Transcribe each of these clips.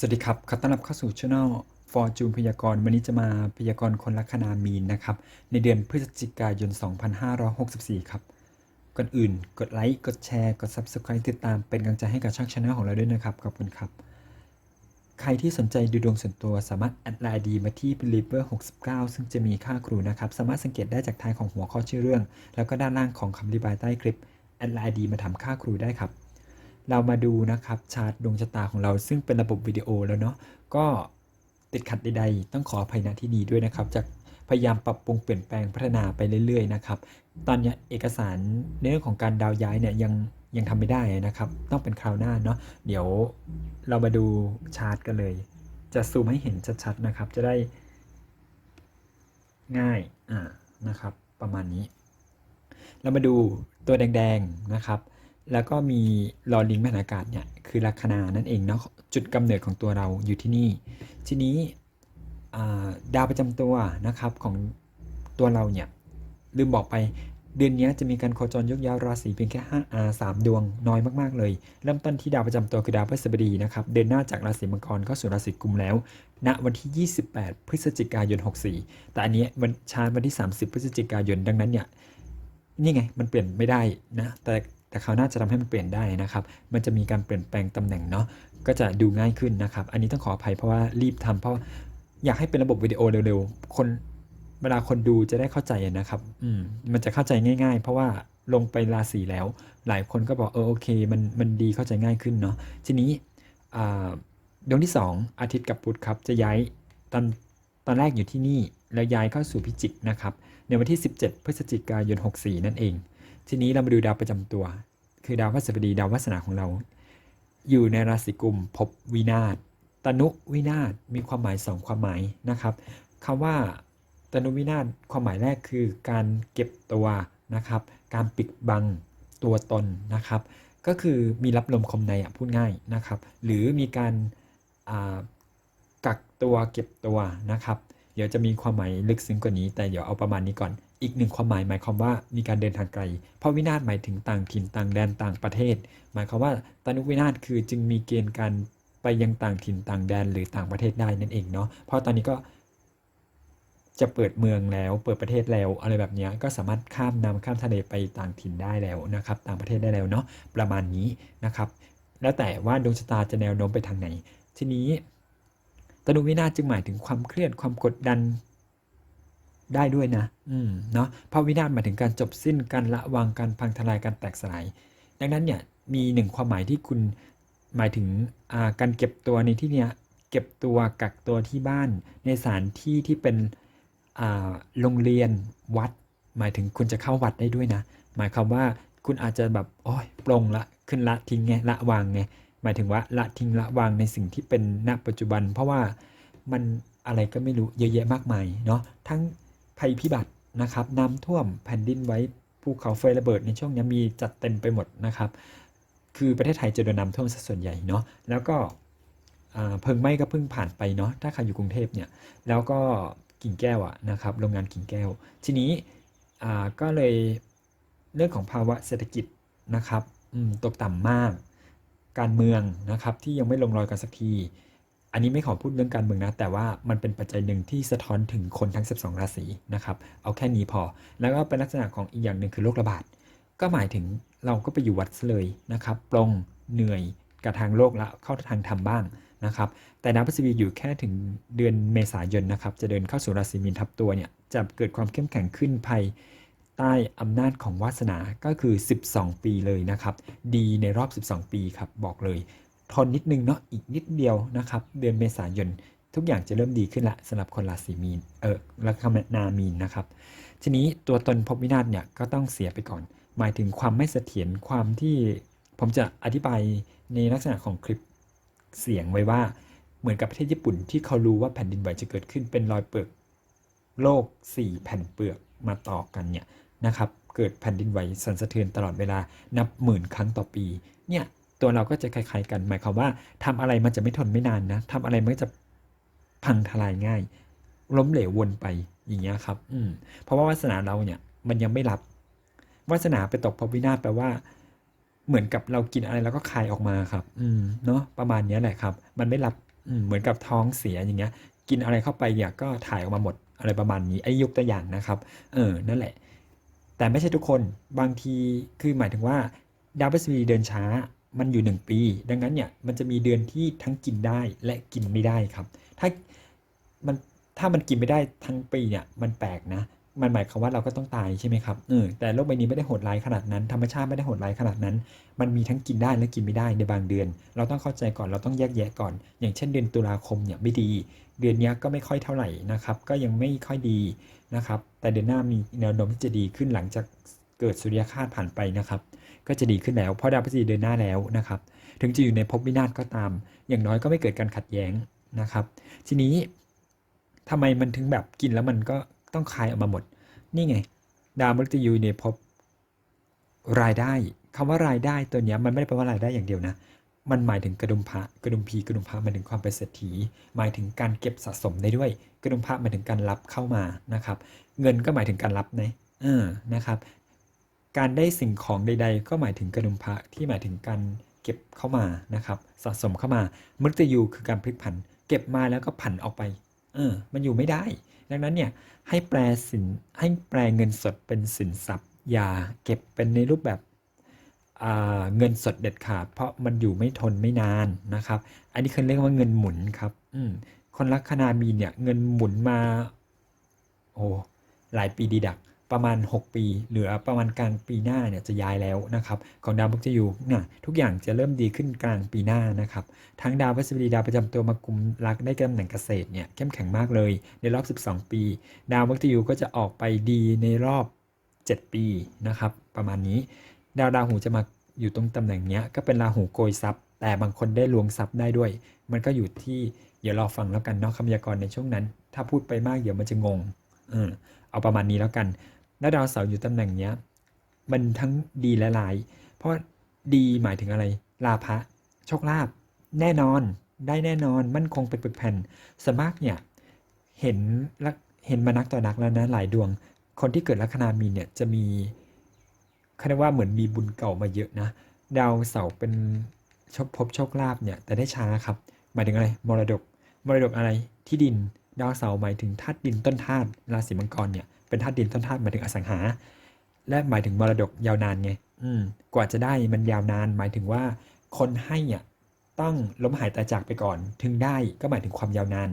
สวัสดีครับ ขอต้อนรับเข้าสู่ช่อง Fortune พยากรณ์วันนี้จะมาพยากรณ์คนลัคนามีนนะครับ ในเดือนพฤศจิกายน 2564 ครับ ก่อนอื่น กดไลค์ กดแชร์ กด Subscribe ติดตามเป็นกำลังใจให้กับช่องช anel ของเราด้วยนะครับ ขอบคุณครับ ใครที่สนใจดูดวงส่วนตัวสามารถแอดไลน์ดีมาที่ believer 69 ซึ่งจะมีค่าครูนะครับ สามารถสังเกตได้จากท้ายของหัวข้อชื่อเรื่อง แล้วก็ด้านล่างของคำอธิบายใต้คลิปแอดไลน์ดีมาถามค่าครูได้ครับ เรามาดูนะครับชาร์ตดวงชะตาของเราซึ่งเป็นระบบวิดีโอแล้วเนาะก็ติดขัดใดๆ ต้องขออภัยณที่นี้ด้วยนะครับจากพยายามปรับปรุงเปลี่ยนแปลงพัฒนาไปเรื่อยๆนะครับตอนนี้เอกสารในเรื่องของการดาวย้ายเนี่ยยังยังทำไม่ได้นะครับ ต้องเป็นคราวหน้าเนาะเดี๋ยวเรามาดูชาร์ตกันเลย จะซูมให้เห็นชัดๆนะครับ จะได้ง่ายอ่านะครับ ประมาณนี้ เรามาดูตัวแดงๆนะครับ แล้วก็มีลอลิงแม่นอากาศเนี่ยคือลัคนานั่นเองเนาะจุดกำเนิดของตัวเราอยู่ที่นี่ ทีนี้ดาวประจำตัวนะครับของตัวเราเนี่ยลืมบอกไปเดือนนี้จะมีการโคจรยกย้ายราศีเพียงแค่5อาสามดวงน้อยมากๆเลย เริ่มต้นที่ดาวประจำตัวคือดาวพฤหัสบดีนะครับ เดินหน้าจากราศีมังกรเข้าสู่ราศีกุมแล้ว ณวันที่ 28 พฤศจิกายน 64 แต่อันนี้ยวันชาร์จวันที่ 30 พฤศจิกายนดังนั้นเนี่ยนี่ไงมันเปลี่ยนไม่ได้นะแต่ แต่เขาน่าจะทำให้มันเปลี่ยนได้นะครับ มันจะมีการเปลี่ยนแปลงตำแหน่งเนาะ ก็จะดูง่ายขึ้นนะครับ อันนี้ต้องขออภัยเพราะว่ารีบทำเพราะอยากให้เป็นระบบวิดีโอเร็วๆ คนเวลาคนดูจะได้เข้าใจนะครับ อืม มันจะเข้าใจง่าย ๆ เพราะว่าลงไปราศีแล้ว หลายคนก็บอกเออโอเค มันมันดีเข้าใจง่ายขึ้นเนาะ ทีนี้ดวงที่ 2 อาทิตย์กับพุธครับ จะย้ายตอนตอนแรกอยู่ที่นี่ แล้วย้ายเข้าสู่พิจิกนะครับ ในวันที่ 17 พฤศจิกายน 64 นั่นเอง ทีนี้เรามาดูดาวประจำตัว คือดาวพฤหัสบดีดาววาสนาของเรา อยู่ในราศีกุมภพวินาศตนุวินาศมีความหมาย2ความหมายนะครับคำว่าตนุวินาศความหมายแรกคือการเก็บตัวนะครับ การปิดบังตัวตนนะครับ ก็คือมีรับลมคมในอะพูดง่ายนะครับ หรือมีการกักตัวเก็บตัวนะครับ เดี๋ยวจะมีความหมายลึกซึ้งกว่านี้ แต่เดี๋ยวเอาประมาณนี้ก่อน อีกหนึ่งความหมายหมายความว่ามีการเดินทางไกล เพราะวินาศหมายถึงต่างถิ่นต่างแดนต่างประเทศ หมายความว่าตานุวินาศคือจึงมีเกณฑ์การไปยังต่างถิ่นต่างแดนหรือต่างประเทศได้นั่นเองเนาะ เพราะตอนนี้ก็จะเปิดเมืองแล้วเปิดประเทศแล้วอะไรแบบนี้ก็สามารถข้ามน้ำข้ามทะเลไปต่างถิ่นได้แล้วนะครับ ต่างประเทศได้แล้วเนาะประมาณนี้นะครับ แล้วแต่ว่าดวงชะตาจะแนวโน้มไปทางไหน ทีนี้ตนุวินาศจึงหมายถึงความเครียดความกดดัน ได้ด้วยนะ อืม เนาะเพราะวินาศหมายถึงการจบสิ้น การละวาง การพังทลาย การแตกสลาย ดังนั้นเนี่ย มีหนึ่งความหมายที่คุณหมายถึงอ่าการเก็บตัวในที่เนี้ย เก็บตัวกักตัวที่บ้าน ในสถานที่ที่เป็นอ่าโรงเรียนวัด หมายถึงคุณจะเข้าวัดได้ด้วยนะ หมายความว่าคุณอาจจะแบบ โอ้ยปลงละ ขึ้นละทิ้งไง ละวางไง หมายถึงว่าละทิ้งละวางในสิ่งที่เป็นณปัจจุบัน เพราะว่ามันอะไรก็ไม่รู้เยอะแยะมากมายเนาะ ทั้ง ภัยพิบัตินะครับน้ำท่วมแผ่นดินไหว้ภูเขาไฟระเบิดในช่วงนี้มีจัดเต็มไปหมดนะครับ คือประเทศไทยจะโดนน้ำท่วมส่วนใหญ่เนาะแล้วก็เพลิงไหม้ก็เพิ่งผ่านไปเนาะถ้าใครอยู่กรุงเทพเนี่ยแล้วก็กิ่งแก้วอะนะครับโรงงานกิ่งแก้ว ทีนี้ก็เลยเรื่องของภาวะเศรษฐกิจนะครับตกต่ำมาก การเมืองนะครับที่ยังไม่ลงรอยกันสักที อันนี้ไม่ขอพูดเรื่องการเมืองนะ แต่ว่ามันเป็นปัจจัยหนึ่งที่สะท้อนถึงคนทั้ง 12 ราศีนะครับ เอาแค่นี้พอ แล้วก็เป็นลักษณะของอีกอย่างหนึ่งคือโรคระบาด ก็หมายถึงเราก็ไปอยู่วัดเลยนะครับปลงเหนื่อยกับทางโลกละเข้าทางธรรมบ้างนะครับ แต่ดาวพฤษภีอยู่แค่ถึงเดือนเมษายนนะครับ จะเดินเข้าสู่ราศีมีนทับตัวเนี่ย จะเกิดความเข้มแข็งขึ้นภายใต้อำนาจของวาสนา ก็คือ 12 ปีเลยนะครับ ดีในรอบ 12 ปีครับ บอกเลย ทนนิดนึงเนาะอีกนิดเดียวนะครับ เดือนเมษายนทุกอย่างจะเริ่มดีขึ้นละสำหรับคนราศีมีนเออลัคนามีนนะครับ ทีนี้ตัวตนภพวินาศเนี่ยก็ต้องเสียไปก่อน หมายถึงความไม่เสถียรความที่ผมจะอธิบายในลักษณะของคลิปเสียงไว้ว่าเหมือนกับประเทศญี่ปุ่นที่เขารู้ว่าแผ่นดินไหวจะเกิดขึ้นเป็นรอยเปลือกโลก 4 แผ่นเปลือกมาต่อกันเนี่ยนะครับเกิดแผ่นดินไหวสั่นสะเทือนตลอดเวลานับหมื่นครั้งต่อปีเนี่ย ตัวเราก็จะคล้ายๆกัน หมายความว่าทำอะไรมันจะไม่ทนไม่นานนะทำอะไรมันจะพังทลายง่าย ล้มเหลววนไปอย่างเงี้ยครับ อืมเพราะว่าวาสนาเราเนี่ยมันยังไม่รับวาสนาไปตกภพวินาศแปลว่า เหมือนกับเรากินอะไรแล้วก็คายออกมาครับ อืมเนาะประมาณนี้แหละครับ มันไม่รับเหมือนกับท้องเสียอย่างเงี้ย กินอะไรเข้าไปเนี่ยก็ถ่ายออกมาหมดอะไรประมาณนี้ไอ้ยกตัวอย่างนะครับเออนั่นแหละ แต่ไม่ใช่ทุกคนบางทีคือหมายถึงว่าดาวพฤหัสบดีเดินช้า มันอยู่หนึ่งปี ดังนั้นเนี่ยมันจะมีเดือนที่ทั้งกินได้และกินไม่ได้ครับ ถ้ามันถ้ามันกินไม่ได้ทั้งปีเนี่ยมันแปลกนะมันหมายความว่าเราก็ต้องตายใช่ไหมครับเออแต่โลกใบนี้ไม่ได้โหดร้ายขนาดนั้น ธรรมชาติไม่ได้โหดร้ายขนาดนั้น มันมีทั้งกินได้และกินไม่ได้ในบางเดือน เราต้องเข้าใจก่อน เราต้องแยกแยะก่อน อย่างเช่นเดือนตุลาคมเนี่ยไม่ดี เดือนนี้ก็ไม่ค่อยเท่าไหร่นะครับ ก็ยังไม่ค่อยดีนะครับ แต่เดือนหน้ามีแนวโน้มที่จะดีขึ้นหลังจาก เกิดสุริยคาสผ่านไปนะครับ ก็จะดีขึ้นแล้วเพราะดาวพฤหัสบดีเดินหน้าแล้วนะครับ ถึงจะอยู่ในภพวินาศก็ตาม อย่างน้อยก็ไม่เกิดการขัดแย้งนะครับ ทีนี้ทำไมมันถึงแบบกินแล้วมันก็ต้องคายออกมาหมด นี่ไง ดาวมฤตยูในภพรายได้คำว่ารายได้ตัวนี้มันไม่ได้แปลว่ารายได้อย่างเดียวนะ มันหมายถึงกระดุมพระกระดุมพีกระดุมพระหมายถึงความเป็นเศรษฐี หมายถึงการเก็บสะสมได้ด้วย กระดุมพระหมายถึงการรับเข้ามานะครับ เงินก็หมายถึงการรับนะเออนะครับ การได้สิ่งของใด ๆ ก็หมายถึงกระดุมพระที่หมายถึงการเก็บเข้ามานะครับสะสมเข้ามามฤตยูคือการพลิกผัน เก็บมาแล้วก็ผันออกไป เออ มันอยู่ไม่ได้ ดังนั้นเนี่ยให้แปลสินให้แปลเงินสดเป็นสินทรัพย์ อย่าเก็บเป็นในรูปแบบเงินสดเด็ดขาดเพราะมันอยู่ไม่ทนไม่นานนะครับ อันนี้เขาเรียกว่าเงินหมุนครับอืคนลักคนามีเนี่ยเงินหมุนมาโอ้หลายปีดีดัก ประมาณ 6 ปีเหลือประมาณกลางปีหน้าเนี่ยจะย้ายแล้วนะครับของดาวพฤหัสยูเนี่ยทุกอย่างจะเริ่มดีขึ้นกลางปีหน้านะครับทั้งดาวพฤหัสบดีดาวประจำตัวมากุมรักได้ตำแหน่งเกษตรเนี่ยเข้มแข็งมากเลย ในรอบ 12 ปี ดาวพฤหัสยูก็จะออกไปดีในรอบ 7 ปีนะครับประมาณนี้ ดาวราหูจะมาอยู่ตรงตำแหน่งเนี้ยก็เป็นราหูโกยทรัพย์ แต่บางคนได้ลวงทรัพย์ได้ด้วย มันก็อยู่ที่เดี๋ยวรอฟังแล้วกันเนาะคำพยากรณ์ในช่วงนั้น ถ้าพูดไปมากเดี๋ยวมันจะงงเออเอาประมาณนี้แล้วกัน แล้วดาวเสาร์อยู่ตำแหน่งเนี้ย มันทั้งดีและร้าย เพราะดีหมายถึงอะไร ลาภะโชคลาภแน่นอนได้แน่นอนมั่นคงเป็นปึกแผ่นสมากเนี่ยเห็นเห็นมานักต่อนักแล้วนะหลายดวง คนที่เกิดลัคนามีเนี่ยจะมีเขาเรียกว่าเหมือนมีบุญเก่ามาเยอะนะดาวเสาร์เป็นโชคภพโชคลาภเนี่ยแต่ได้ช้าครับ หมายถึงอะไรมรดกมรดกอะไรที่ดิน ดาวเสาร์หมายถึงธาตุดินต้นธาตุราศีมังกรเนี่ย เป็นธาตุดินต้นธาตุหมายถึงอสังหา และหมายถึงมรดกยาวนานไงอืมกว่าจะได้มันยาวนาน หมายถึงว่าคนให้อะต้องล้มหายตายจากไปก่อน ถึงได้ก็หมายถึงความยาวนาน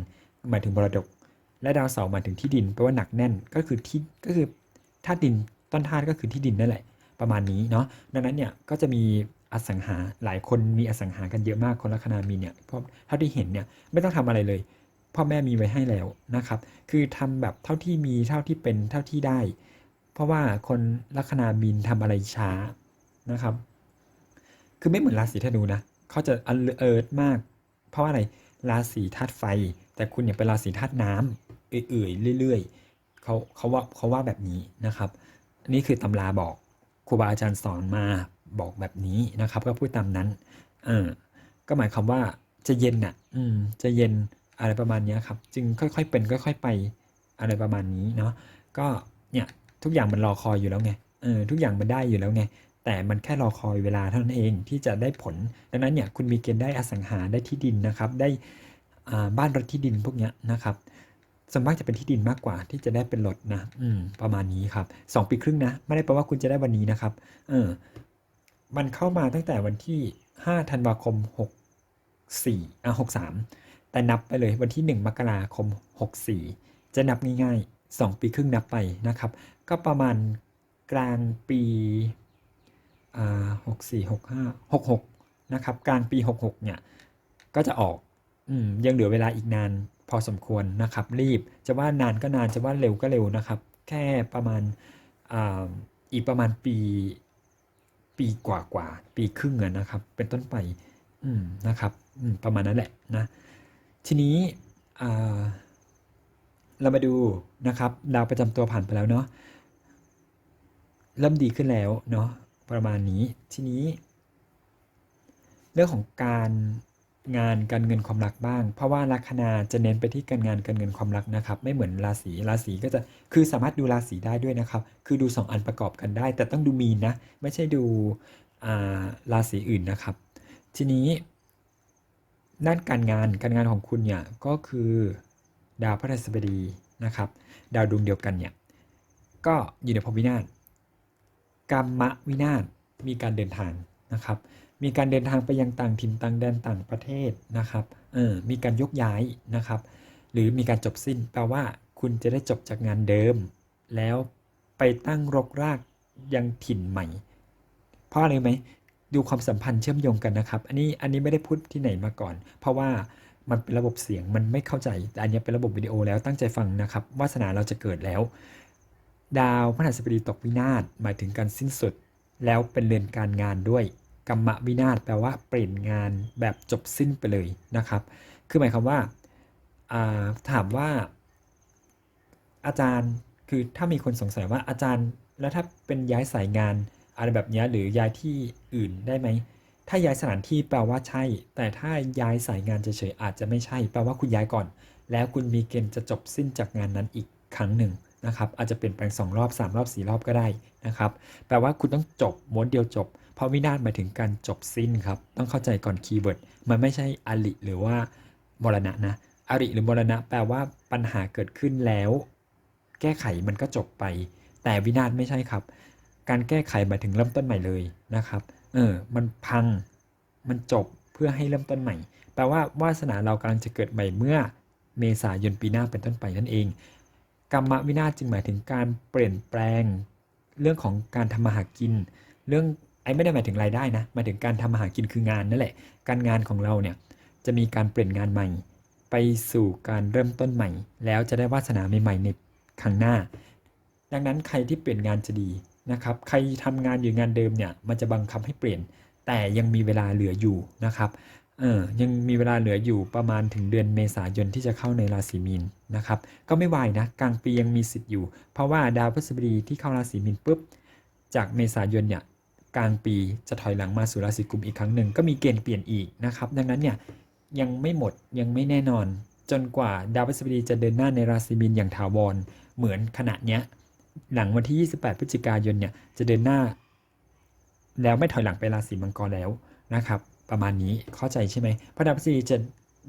หมายถึงมรดก และดาวเสาร์หมายถึงที่ดินแปลว่าหนักแน่นก็คือที่ก็คือธาตุดินต้นธาตุก็คือที่ดินนั่นแหละ ประมาณนี้เนาะดังนั้นเนี่ยก็จะมีอสังหาหลายคนมีอสังหากันเยอะมากคนลัคนามีนเนี่ยเพราะเท่าที่เห็นเนี่ยไม่ต้องทำอะไรเลย พ่อแม่มีไว้ให้แล้วนะครับ คือทำแบบเท่าที่มีเท่าที่เป็นเท่าที่ได้ เพราะว่าคนลัคนามีนทำอะไรช้านะครับ คือไม่เหมือนราศีธนูนะเขาจะอันเอิร์ดมาก เพราะว่าอะไรราศีธาตุไฟ แต่คุณเนี่ยเป็นราศีธาตุน้ำเอื่อยๆเรื่อยๆเขาเขาว่าเขาว่าแบบนี้นะครับอันนี้คือตำราบอกครูบาอาจารย์สอนมาบอกแบบนี้นะครับ ก็พูดตามนั้นเออก็หมายความว่าจะเย็นน่ะ อืมจะเย็น อะไรประมาณนี้ครับ จึงค่อยๆเป็นค่อยๆไปอะไรประมาณนี้เนาะก็เนี่ยทุกอย่างมันรอคอยอยู่แล้วไงเออทุกอย่างมันได้อยู่แล้วไง แต่มันแค่รอคอยเวลาเท่านั้นเองที่จะได้ผล ดังนั้นเนี่ยคุณมีเกณฑ์ได้อสังหาได้ที่ดินนะครับ ได้อ่าบ้านรถที่ดินพวกเนี้ยนะครับส่วนมากจะเป็นที่ดินมากกว่าที่จะได้เป็นรถนะ อืม ประมาณนี้ครับสองปีครึ่งนะ ไม่ได้แปลว่าคุณจะได้วันนี้นะครับ เออ มันเข้ามาตั้งแต่วันที่5ธันวาคม64อะ63 แต่นับไปเลยวันที่ 1 มกราคม 64 จะนับง่ายๆ 2 ปีครึ่งนับไปนะครับ ก็ประมาณกลางปีอ่า64 65 66นะครับกลางปี66เนี่ยก็จะออกอืมยังเหลือเวลาอีกนานพอสมควรนะครับ รีบจะว่านานก็นานจะว่าเร็วก็เร็วนะครับ แค่ประมาณอ,อีกประมาณปี ปีกว่ากว่าปีครึ่งนะครับ เป็นต้นไปอืมนะครับอืมประมาณนั้นแหละนะ ทีนี้เรามาดูนะครับดาวประจำตัวผ่านไปแล้วเนาะเริ่มดีขึ้นแล้วเนาะประมาณนี้ทีนี้ เรื่องของการงานการเงินความรักบ้าง เพราะว่าลัคนาจะเน้นไปที่การงานการเงินความรักนะครับ ไม่เหมือนราศีราศีก็จะคือสามารถดูราศีได้ด้วยนะครับ คือดู 2 อันประกอบกันได้ แต่ต้องดูมีนนะ ไม่ใช่ดูราศีอื่นนะครับ ทีนี้ ด้านการงานการงานของคุณเนี่ยก็คือดาวพฤหัสบดีนะครับ ดาวดวงเดียวกันเนี่ยก็อยู่ในภพวินาศกรรมวินาศมีการเดินทางนะครับ มีการเดินทางไปยังต่างถิ่นต่างแดนต่างประเทศนะครับเออมีการยกย้ายนะครับ หรือมีการจบสิ้นแปลว่าคุณจะได้จบจากงานเดิม แล้วไปตั้งรกรากยังถิ่นใหม่ เพราะอะไรไหม ดูความสัมพันธ์เชื่อมโยงกันนะครับ อันนี้อันนี้ไม่ได้พูดที่ไหนมาก่อน เพราะว่ามันเป็นระบบเสียงมันไม่เข้าใจแต่อันนี้เป็นระบบวิดีโอแล้วตั้งใจฟังนะครับวาสนาเราจะเกิดแล้ว ดาวพฤหัสบดีตกวินาศหมายถึงการสิ้นสุด แล้วเป็นเรือนการงานด้วยกรรมวินาศแปลว่าเปลี่ยนงานแบบจบสิ้นไปเลยนะครับ คือหมายความว่าอ่าถามว่า อาจารย์คือถ้ามีคนสงสัยว่าอาจารย์แล้วถ้าเป็นย้ายสายงาน อะไรแบบนี้หรือย้ายที่อื่นได้ไหม ถ้าย้ายสถานที่แปลว่าใช่ แต่ถ้าย้ายสายงานเฉยๆอาจจะไม่ใช่ แปลว่าคุณย้ายก่อน แล้วคุณมีเกณฑ์จะจบสิ้นจากงานนั้นอีกครั้งหนึ่งนะครับ อาจจะเปลี่ยนแปลงสองรอบสามรอบสี่รอบก็ได้นะครับ แปลว่าคุณต้องจบม้วนเดียวจบ เพราะวินาศหมายถึงการจบสิ้นครับ ต้องเข้าใจก่อนคีย์เวิร์ด มันไม่ใช่อริหรือว่ามรณะนะ อริหรือมรณะ แปลว่าปัญหาเกิดขึ้นแล้ว แก้ไขมันก็จบไป แต่วินาศไม่ใช่ครับ การแก้ไขหมายถึงเริ่มต้นใหม่เลยนะครับ เออ มันพัง มันจบเพื่อให้เริ่มต้นใหม่ แปลว่าวาสนาเรากำลังจะเกิดใหม่เมื่อเมษายนปีหน้าเป็นต้นไปนั่นเอง กรรมวินาศจึงหมายถึงการเปลี่ยนแปลง เรื่องของการทำมาหากิน เรื่องไอ้ไม่ได้หมายถึงรายได้นะหมายถึงการทำมาหากินคืองานนั่นแหละ การงานของเราเนี่ยจะมีการเปลี่ยนงานใหม่ ไปสู่การเริ่มต้นใหม่ แล้วจะได้วาสนาใหม่ๆในครั้งหน้า ดังนั้นใครที่เปลี่ยนงานจะดี นะครับใครทำงานอยู่งานเดิมเนี่ยมันจะบังคับให้เปลี่ยน แต่ยังมีเวลาเหลืออยู่นะครับเออยังมีเวลาเหลืออยู่ประมาณถึงเดือนเมษายนที่จะเข้าในราศีมีนนะครับก็ไม่วายนะกลางปียังมีสิทธิ์อยู่ เพราะว่าดาวพฤหัสบดีที่เข้าราศีมีนปุ๊บจากเมษายนเนี่ยกลางปีจะถอยหลังมาสู่ราศีกุมอีกครั้งหนึ่งก็มีเกณฑ์เปลี่ยนอีกนะครับดังนั้นเนี่ยยังไม่หมดยังไม่แน่นอน จนกว่าดาวพฤหัสบดีจะเดินหน้าในราศีมีนอย่างถาวรเหมือนขณะเนี้ย หลังวันที่ 28 พฤศจิกายนเนี่ยจะเดินหน้า แล้วไม่ถอยหลังไปราศีมังกรแล้วนะครับ ประมาณนี้เข้าใจใช่ไหมพระดาวพฤษฎีจะ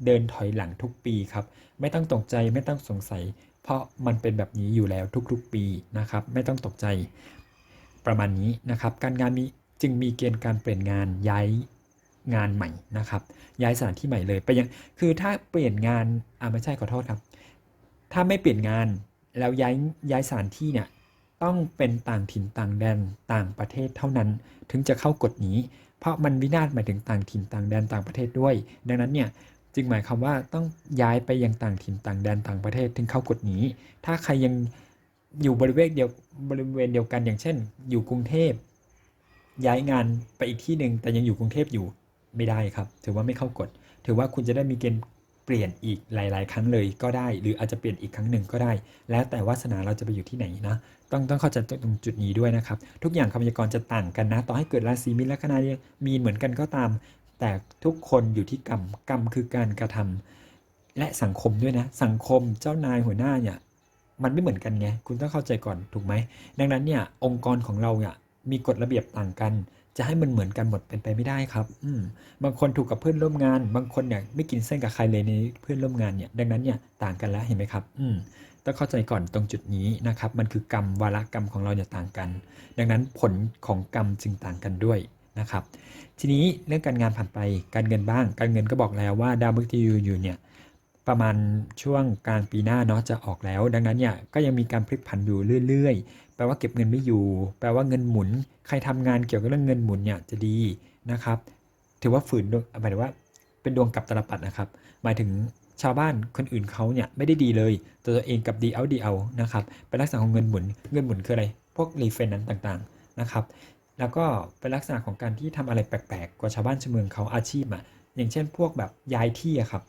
เดินถอยหลังทุกปีครับ ไม่ต้องตกใจไม่ต้องสงสัย เพราะมันเป็นแบบนี้อยู่แล้วทุกๆปีนะครับ ไม่ต้องตกใจประมาณนี้นะครับ การงานมีจึงมีเกณฑ์การเปลี่ยนงานย้ายงานใหม่นะครับ ย้ายสถานที่ใหม่เลยไปยังคือถ้าเปลี่ยนงานอ่าไม่ใช่ขอโทษครับ ถ้าไม่เปลี่ยนงานแล้วย้ายย้ายสถานที่เนี่ย ต้องเป็นต่างถิ่นต่างแดนต่างประเทศเท่านั้น ถึงจะเข้ากฎนี้ เพราะมันวินาศหมายถึงต่างถิ่นต่างแดนต่างประเทศด้วย ดังนั้นเนี่ยจึงหมายความว่าต้องย้ายไปยังต่างถิ่นต่างแดนต่างประเทศถึงเข้ากฎนี้ ถ้าใครยังอยู่บริเวณเดียวบริเวณเดียวกันอย่างเช่น อยู่กรุงเทพย้ายงานไปอีกที่หนึ่งแต่ยังอยู่กรุงเทพอยู่ไม่ได้ครับ ถือว่าไม่เข้ากฎ ถือว่าคุณจะได้มีเกณฑ์ เปลี่ยนอีกหลาย ๆ ครั้งเลยก็ได้ หรืออาจจะเปลี่ยนอีกครั้งหนึ่งก็ได้ แล้วแต่วาสนาเราจะไปอยู่ที่ไหนนะต้องต้องเข้าใจตรงจุดนี้ด้วยนะครับ ทุกอย่างคำพยากรณ์จะต่างกันนะต่อให้เกิดราศีมีนและคณะมีเหมือนกันก็ตาม แต่ทุกคนอยู่ที่กรรมกรรมคือการกระทำและสังคมด้วยนะ สังคมเจ้านายหัวหน้าเนี่ยมันไม่เหมือนกันไงคุณต้องเข้าใจก่อนถูกไหมดังนั้นเนี่ยองค์กรของเราเนี่ยมีกฎระเบียบต่างกัน จะให้มันเหมือนกันหมดเป็นไปไม่ได้ครับ อืมบางคนถูกกับเพื่อนร่วมงาน บางคนเนี่ยไม่กินเส้นกับใครเลยในเพื่อนร่วมงานเนี่ย ดังนั้นเนี่ยต่างกันแล้วเห็นไหมครับ อืมต้องเข้าใจก่อนตรงจุดนี้นะครับ มันคือกรรมวาระกรรมของเราเนี่ยต่างกัน ดังนั้นผลของกรรมจึงต่างกันด้วยนะครับ ทีนี้เรื่องการงานผ่านไป การเงินบ้าง การเงินก็บอกแล้วว่าดาวพฤหัสบดีอยู่เนี่ย ประมาณช่วงกลางปีหน้าเนาะจะออกแล้ว ดังนั้นเนี่ยก็ยังมีการพลิกผันอยู่เรื่อยๆ แปลว่าเก็บเงินไม่อยู่ แปลว่าเงินหมุน ใครทำงานเกี่ยวกับเรื่องเงินหมุนเนี่ยจะดีนะครับ ถือว่าฝืนดหมายถึงว่าเป็นดวงกับตลปัดนะครับ หมายถึงชาวบ้านคนอื่นเขาเนี่ยไม่ได้ดีเลยตัวตัวเองกับดีเอาดีเอานะครับเป็นลักษณะของเงินหมุน เงินหมุนคืออะไร พวกรีเฟนนั้นต่างๆนะครับ แล้วก็เป็นลักษณะของการที่ทำอะไรแปลกๆ กว่าชาวบ้านชาวเมืองเขาอาชีพอะอย่างเช่นพวกแบบย้ายที่อะครับ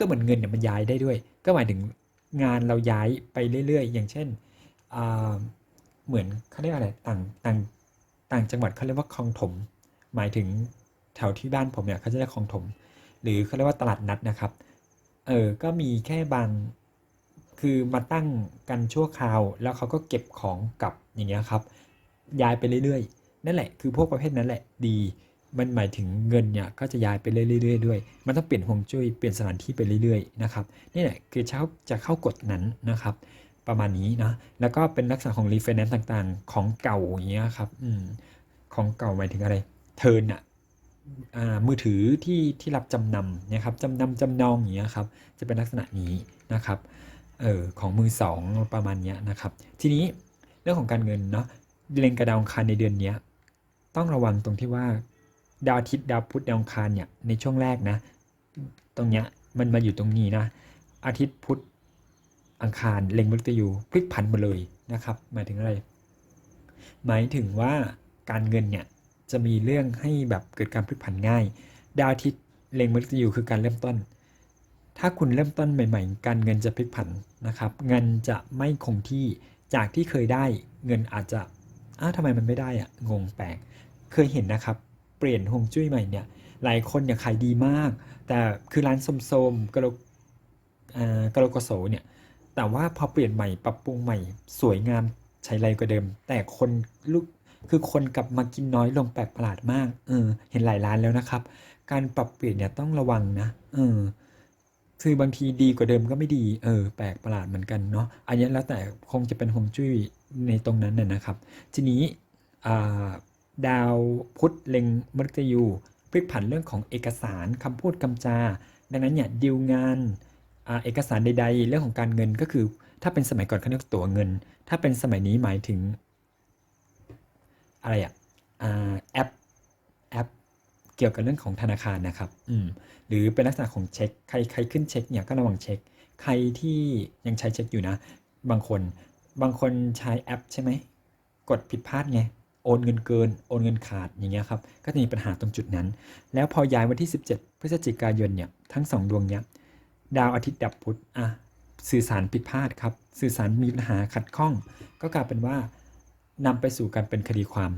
ก็เหมือนเงินเนี่ยมันย้ายได้ด้วย ก็หมายถึงงานเราย้ายไปเรื่อย ๆ อย่างเช่นเหมือนเขาเรียกอะไรต่างต่างต่างจังหวัดเขาเรียกว่าคลองถม หมายถึงแถวที่บ้านผมเนี่ยเขาจะเรียกคลองถม หรือเขาเรียกว่าตลาดนัดนะครับเออก็มีแค่บางคือมาตั้งกันชั่วคราว แล้วเขาก็เก็บของกลับอย่างเงี้ยครับย้ายไปเรื่อยๆ นั่นแหละคือพวกประเภทนั้นแหละดี มันหมายถึงเงินเนี่ยก็จะย้ายไปเรื่อยๆด้วย มันต้องเปลี่ยนฮวงจุ้ยเปลี่ยนสถานที่ไปเรื่อยๆนะครับนี่แหละคือเช้าจะเข้ากฎนั้นนะครับ ประมาณนี้นะแล้วก็เป็นลักษณะของรีไฟแนนซ์ต่างๆ ของเก่าอย่างเงี้ยครับอืมของเก่าหมายถึงอะไร เทิร์นอะอ่ามือถือที่ที่รับจำนำนะครับจำนำจำนองอย่างเงี้ยครับจะเป็นลักษณะนี้นะครับเออของมือสองประมาณเนี้ยนะครับ ทีนี้เรื่องของการเงินเนาะเล็งกระดาวอังคารในเดือนเนี้ยต้องระวังตรงที่ว่า ดาวอาทิตย์ดาวพุธดาวอังคารเนี่ยในช่วงแรกนะ ตรงเนี้ยมันมาอยู่ตรงนี้นะ อาทิตย์พุธอังคารเล็งมฤตยูพลิกผันหมดเลยนะครับ หมายถึงอะไร หมายถึงว่าการเงินเนี่ยจะมีเรื่องให้แบบเกิดการพลิกผันง่าย ดาวอาทิตย์เล็งมฤตยูคือการเริ่มต้น ถ้าคุณเริ่มต้นใหม่ ๆ การเงินจะพลิกผันนะครับ เงินจะไม่คงที่จากที่เคยได้ เงินอาจจะอ้าวทำไมมันไม่ได้อะงงแปลกเคยเห็นนะครับ เปลี่ยนฮวงจุ้ยใหม่เนี่ยหลายคนเนี่ยขายดีมาก แต่คือร้านโสมๆกะโลกอ่ากะโลกโสเนี่ยแต่ว่าพอเปลี่ยนใหม่ปรับปรุงใหม่สวยงามใช้ไรกว่าเดิม แต่คนลูกคือคนกลับมากินน้อยลงแปลกประหลาดมากเออเห็นหลายร้านแล้วนะครับ การปรับเปลี่ยนเนี่ยต้องระวังนะเออคือบางทีดีกว่าเดิมก็ไม่ดีเออแปลกประหลาดเหมือนกันเนาะอันนี้แล้วแต่คงจะเป็นฮวงจุ้ยในตรงนั้นน่ะนะครับ ทีนี้อ่า ดาวพุธเล็งมฤตยูพลิกผันเรื่องของเอกสารคำพูดคำจา ดังนั้นเนี่ยดีลงานอเอกสารใด ๆ เรื่องของการเงินก็คือ ถ้าเป็นสมัยก่อนเขาเรียกตั๋วเงิน ถ้าเป็นสมัยนี้หมายถึง อะไรอะอ่าแอปแอปเกี่ยวกับเรื่องของธนาคารนะครับอืมหรือเป็นลักษณะของเช็คใครใครขึ้นเช็คเนี่ยก็ระวังเช็ค ใครที่ยังใช้เช็คอยู่นะ บางคนบางคนใช้แอปใช่ไหมกดผิดพลาดไง โอนเงินเกิน โอนเงินขาดอย่างเงี้ยครับก็จะมีปัญหาตรงจุดนั้น แล้วพอย้ายวันที่ 17 พฤศจิกายนเนี่ยทั้งสองดวงเนี้ยดาวอาทิตย์ดับพุธอะสื่อสารผิดพลาดครับ สื่อสารมีปัญหาขัดข้อง ก็กลายเป็นว่านำไปสู่การเป็นคดีความ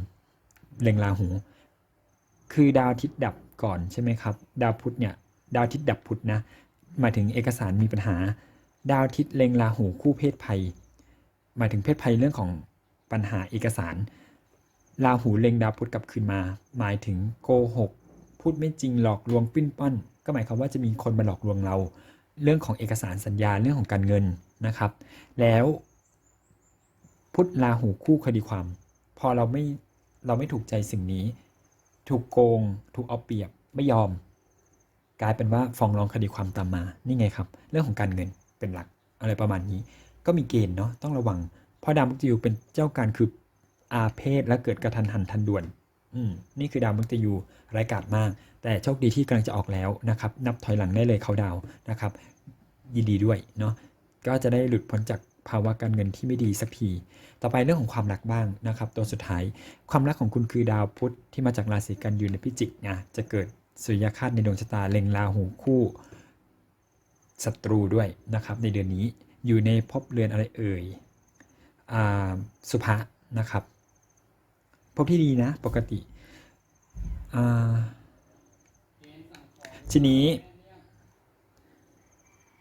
เล็งลาหู คือดาวอาทิตย์ดับก่อนใช่ไหมครับ ดาวพุธเนี่ยดาวอาทิตย์ดับพุธนะหมายถึงเอกสารมีปัญหา ดาวอาทิตย์เล็งราหูคู่เพศภัย หมายถึงเพศภัยเรื่องของปัญหาเอกสาร ราหูเล็งดาวพุธกลับคืนมา หมายถึงโกหก พูดไม่จริงหลอกลวงปิ้นป้อน ก็หมายความว่าจะมีคนมาหลอกลวงเรา เรื่องของเอกสารสัญญาเรื่องของการเงินนะครับ แล้วพุธราหูคู่คดีความ พอเราไม่เราไม่ถูกใจสิ่งนี้ ถูกโกง ถูกเอาเปรียบไม่ยอม กลายเป็นว่าฟ้องร้องคดีความตามมานี่ไงครับ เรื่องของการเงินเป็นหลักอะไรประมาณนี้ ก็มีเกณฑ์เนาะต้องระวังเพราะดาวมุกตยูเป็นเจ้าการคือ อาเพศและเกิดกระทันหันทันด่วนอืมนี่คือดาวมุกตยูร้ายกาจมาก แต่โชคดีที่กำลังจะออกแล้วนะครับ นับถอยหลังได้เลยเขาดาวนะครับ ยินดีด้วยเนาะก็จะได้หลุดพ้นจากภาวะการเงินที่ไม่ดีสักที ต่อไปเรื่องของความรักบ้างนะครับ ตัวสุดท้าย ความรักของคุณคือดาวพุธที่มาจากราศีกันอยู่ในพิจิกนะจะเกิดสุริยคาตในดวงชะตาเล็งราหูคู่ศัตรูด้วยนะครับ ในเดือนนี้อยู่ในภพเรือนอะไรเอ่ยอ่าสุภะนะครับ ภพที่ดีนะ ปกติทีนี้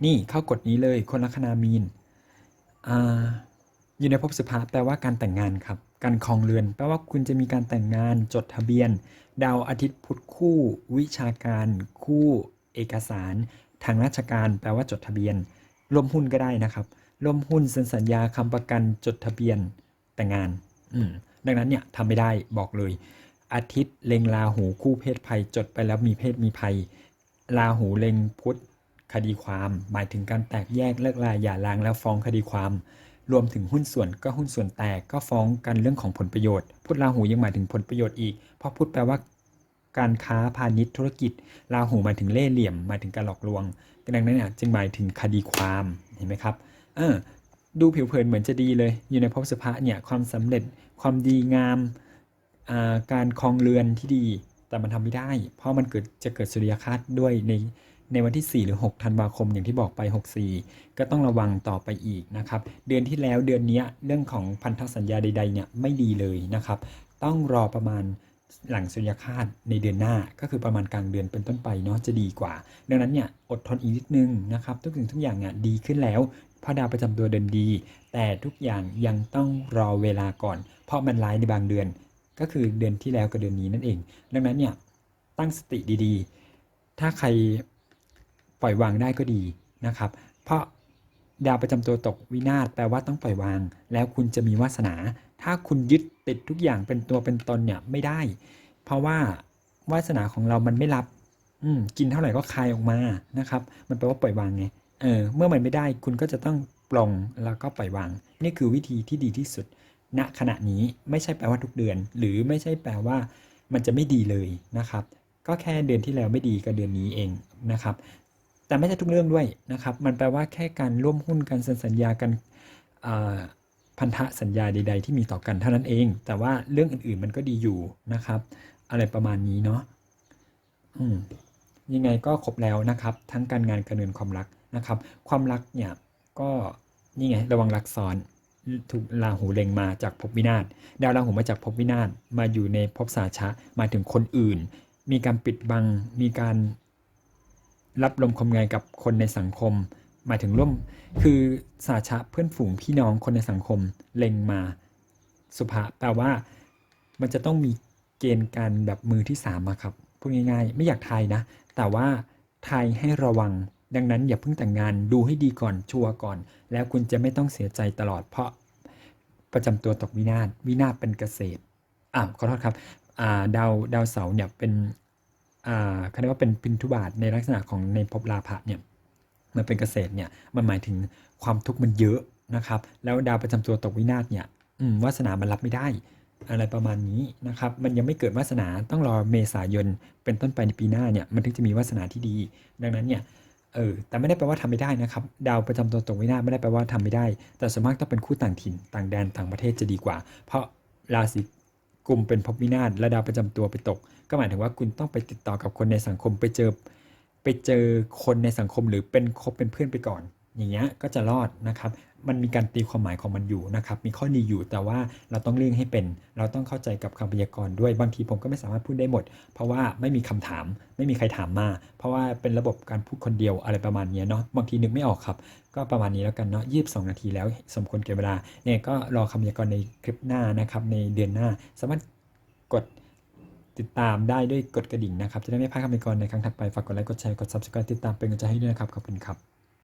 นี่เข้ากฎนี้เลย คนลัคนามีนอยู่ในภพสุภะแปลว่าการแต่งงานครับ การครองเรือน แปลว่าคุณจะมีการแต่งงานจดทะเบียน ดาวอาทิตย์พุธคู่ วิชาการ คู่เอกสาร ทางราชการ แปลว่าจดทะเบียนร่วมหุ้นก็ได้นะครับร่วมหุ้นเซ็นสัญญาคำประกันจดทะเบียนแต่งงาน อืม ดังนั้นเนี่ยทำไม่ได้บอกเลย อาทิตย์เล็งราหูคู่เพศภัยจดไปแล้วมีเพศมีภัยราหูเล็งพุธคดีความ หมายถึงการแตกแยกเลิกลาหย่าร้างแล้วฟ้องคดีความ รวมถึงหุ้นส่วนก็หุ้นส่วนแตกก็ฟ้องกันเรื่องของผลประโยชน์พุทธราหูยังหมายถึงผลประโยชน์อีก เพราะพุทธแปลว่าการค้าพาณิชย์ธุรกิจราหูหมายถึงเล่ห์เหลี่ยมหมายถึงการหลอกลวงดังนั้นเนี่ยจึงหมายถึงคดีความเห็นไหมครับเออ ดูผิวเผินเหมือนจะดีเลย อยู่ในภพสภะเนี่ยความสำเร็จความดีงามาการครองเรือนที่ดี แต่มันทำไม่ได้ เพราะมันเกิดจะเกิดสุริยคาตด้วยในในวันที่ 4 หรือ 6 ธันวาคมอย่างที่บอกไป 64 ก็ต้องระวังต่อไปอีกนะครับ เดือนที่แล้วเดือนนี้เรื่องของพันธสัญญาใดๆเนี่ยไม่ดีเลยนะครับ ต้องรอประมาณหลังสุริยคาตในเดือนหน้าก็คือประมาณกลางเดือนเป็นต้นไปเนาะจะดีกว่า ดังนั้นเนี่ยอดทนอีกนิดนึงนะครับ ทุกสิ่งทุกอย่างเนี่ยดีขึ้นแล้ว เพราะดาวประจำตัวเดินดี แต่ทุกอย่างยังต้องรอเวลาก่อน เพราะมันร้ายในบางเดือน ก็คือเดือนที่แล้วกับเดือนนี้นั่นเอง ดังนั้นเนี่ยตั้งสติดีๆ ถ้าใครปล่อยวางได้ก็ดีนะครับ เพราะดาวประจำตัวตกวินาศแปลว่าต้องปล่อยวาง แล้วคุณจะมีวาสนา ถ้าคุณยึดติดทุกอย่างเป็นตัวเป็นตนเนี่ยไม่ได้ เพราะว่าวาสนาของเรามันไม่รับ อืกินเท่าไหร่ก็คายออกมานะครับ มันแปลว่าปล่อยวางไง เออเมื่อมันไม่ได้คุณก็จะต้องปลงแล้วก็ปล่อยวาง นี่คือวิธีที่ดีที่สุดณขณะนี้ไม่ใช่แปลว่าทุกเดือน หรือไม่ใช่แปลว่ามันจะไม่ดีเลยนะครับ ก็แค่เดือนที่แล้วไม่ดีกับเดือนนี้เองนะครับ แต่ไม่ใช่ทุกเรื่องด้วยนะครับ มันแปลว่าแค่การร่วมหุ้นกันสัญญากันพันธะสัญญาใด ๆ ที่มีต่อกันเท่านั้นเอง แต่ว่าเรื่องอื่นๆมันก็ดีอยู่นะครับ อะไรประมาณนี้เนาะยังไงก็ครบแล้วนะครับ ทั้งการงานการเงินความรัก นะครับ ความรักเนี่ยก็นี่ไงระวังรักซ้อนถูกราหูเล็งมาจากภพวินาศดาวราหูมาจากภพวินาศมาอยู่ในภพสาชะมาถึงคนอื่น มีการปิดบัง มีการรับลมคมไงกับคนในสังคมหมายถึงร่วม คือสาชะเพื่อนฝูงพี่น้องคนในสังคมเล็งมาสุภาแปลว่ามันจะต้องมีเกณฑ์การแบบมือที่สามอะครับพูดง่ายๆ ไม่อยากทายนะ แต่ว่าทายให้ระวัง ดังนั้นอย่าเพิ่งแต่งงานดูให้ดีก่อนชัวร์ก่อน แล้วคุณจะไม่ต้องเสียใจตลอดเพราะประจำตัวตกวินาศวินาศเป็นเกษตรอ่าขอโทษครับอ่าดาวดาวเสาร์เนี่ยเป็นอ่าเขาเรียกว่าเป็นพินทุบาทในลักษณะของในภพลาภะเนี่ยมันเป็นเกษตรเนี่ยมันหมายถึงความทุกข์มันเยอะนะครับ แล้วดาวประจำตัวตกวินาศเนี่ยวาสนามันรับไม่ได้ อะไรประมาณนี้นะครับ มันยังไม่เกิดวาสนาต้องรอเมษายนเป็นต้นไปในปีหน้าเนี่ยมันถึงจะมีวาสนาที่ดี ดังนั้นเนี่ย เออแต่ไม่ได้แปลว่าทำไม่ได้นะครับ ดาวประจำตัวตรงวินาศไม่ได้แปลว่าทำไม่ได้ แต่ส่วนมากต้องเป็นคู่ต่างถิ่นต่างแดนต่างประเทศจะดีกว่า เพราะราศีกุมเป็นภพวินาศและดาวประจำตัวไปตก ก็หมายถึงว่าคุณต้องไปติดต่อกับคนในสังคมไปเจอ ไปเจอคนในสังคมหรือเป็นคบเป็นเพื่อนไปก่อน อย่างเงี้ยก็จะรอดนะครับ มันมีการตีความหมายของมันอยู่นะครับ มีข้อดีอยู่แต่ว่าเราต้องเลี่ยงให้เป็น เราต้องเข้าใจกับคำพยากรณ์ด้วย บางทีผมก็ไม่สามารถพูดได้หมด เพราะว่าไม่มีคำถาม ไม่มีใครถามมา เพราะว่าเป็นระบบการพูดคนเดียวอะไรประมาณนี้เนาะ บางทีนึกไม่ออกครับ ก็ประมาณนี้แล้วกันเนาะยีบสองนาทีแล้วสมควรแก่เวลา เนี่ยก็รอคำพยากรณ์ในคลิปหน้านะครับ ในเดือนหน้า สามารถกดติดตามได้ด้วยกดกระดิ่งนะครับ จะได้ไม่พลาดคำพยากรณ์ในครั้งถัดไป ฝากกดไลค์ กดแชร์ กด subscribe ติดตามเป็นกำลังใจให้ด้วยนะครับ ขอบคุณครับ